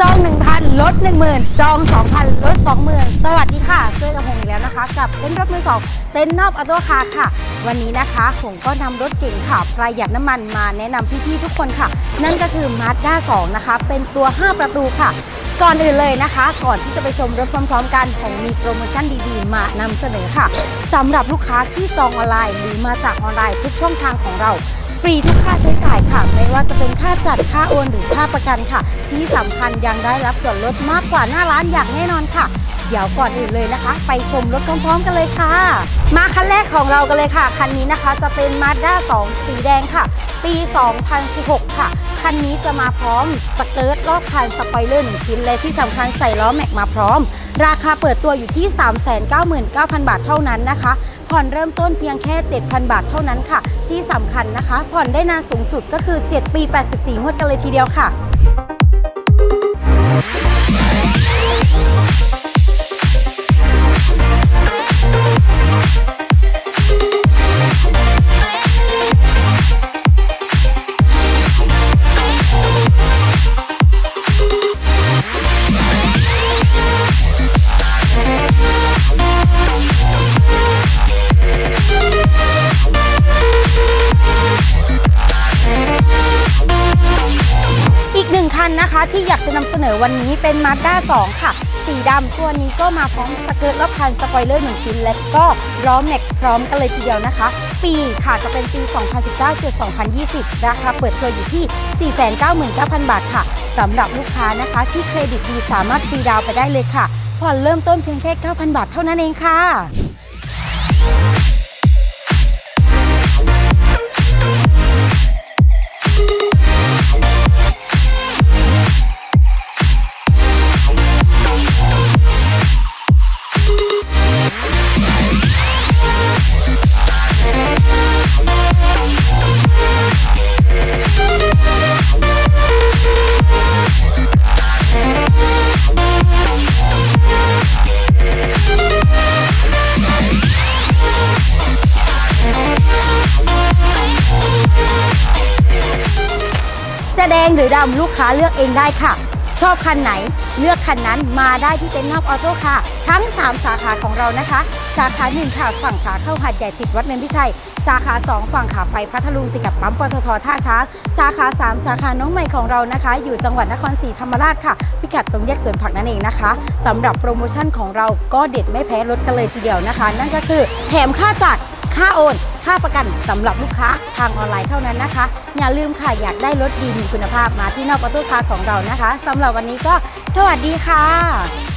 จอง 1,000 ลด 10,000 จอง 2,000 ลด 20,000 สวัสดีค่ะเจอกับหงอีกแล้วนะคะ กับเต้นรถมือสองเต้นนอบออโต้คาร์ค่ะ วันนี้นะคะหงก็นำรถเก่งค่ะประหยัดน้ำมันมาแนะนำพี่ๆทุกคนค่ะ นั่นก็คือ Mazda 2 นะคะ เป็นตัว 5 ประตูค่ะ ก่อนอื่นเลยนะคะ ก่อนที่จะไปชมรถพร้อมๆกันผมมีโปรโมชั่นดีๆ มานำเสนอค่ะสำหรับลูกค้าที่จองออนไลน์หรือมาจากออนไลน์ทุกช่องทางของเรา ฟรีทุกค่าใช้จ่ายค่ะ ไม่ว่าจะเป็นค่าจัดค่าโอนหรือค่าประกันค่ะ ที่สำคัญยังได้รับส่วนลดมากกว่าหน้าร้านอย่างแน่นอนค่ะ เดี๋ยวก่อนอื่นเลยนะคะ ไปชมรถพร้อมๆกันเลยค่ะ มาคันแรกของเรากันเลยค่ะ คันนี้นะคะจะเป็น Mazda 2 สีแดงค่ะ ปี 2016 ค่ะคันนี้จะมาพร้อมสเกิร์ตรอบคันสปอยเลอร์หนึ่งชิ้น และที่สำคัญใส่ล้อแม็กมาพร้อม ราคาเปิดตัวอยู่ที่ 399,000 บาทเท่านั้นนะคะ ผ่อนเริ่มต้นเพียงแค่ 7,000 บาทเท่านั้นค่ะ ที่สำคัญนะคะ ผ่อนได้นานสูงสุดก็คือ 7 ปี 84งวดกันเลยทีเดียวค่ะ คันนะคะที่อยากจะนำเสนอวันนี้เป็น Mazda 2 ค่ะ สีดำตัวนี้ก็มาพร้อมสเกิร์ตรอบคันสปอยเลอร์หนึ่งชิ้น และก็ล้อแม็กพร้อมกันเลยทีเดียวนะคะ ปีค่ะจะเป็นปี 2019 2020 ราคาเปิดตัวอยู่ที่ 499,000 บาทค่ะสำหรับลูกค้านะคะที่เครดิตดีสามารถฟรีดาวไปได้เลยค่ะผ่อนเริ่มต้นเพียงแค่ 9,000 บาทเท่านั้นเองค่ะ จะแดงหรือดำลูกค้าเลือกเองได้ค่ะ ชอบคันไหนเลือกคันนั้นมาได้ที่เต็นท์นอกออโต้ค่ะ ทั้ง 3 สาขาของเรานะคะ สาขา1ค่ะฝั่งขาเข้าหัดใหญ่ติดวัดเนินพิชัย สาขา 2 ฝั่งขาไปพัทลุงติดกับปั๊มปตทท่าช้างสาขา 3 สาขาน้องใหม่ของเรานะคะ อยู่จังหวัดนครศรีธรรมราชค่ะ พิกัดตรงแยกสวนผักนั่นเองนะคะสำหรับโปรโมชั่นของเราก็เด็ดไม่แพ้รถกันเลยทีเดียวนะคะ นั่นก็คือแถมค่าจัด ค่าโอน ค่าประกันสำหรับลูกค้าทางออนไลน์เท่านั้นนะคะ อย่าลืมค่ะอยากได้รถดีมีคุณภาพมาที่นอกประตูคาของเรานะคะสำหรับวันนี้ก็สวัสดีค่ะ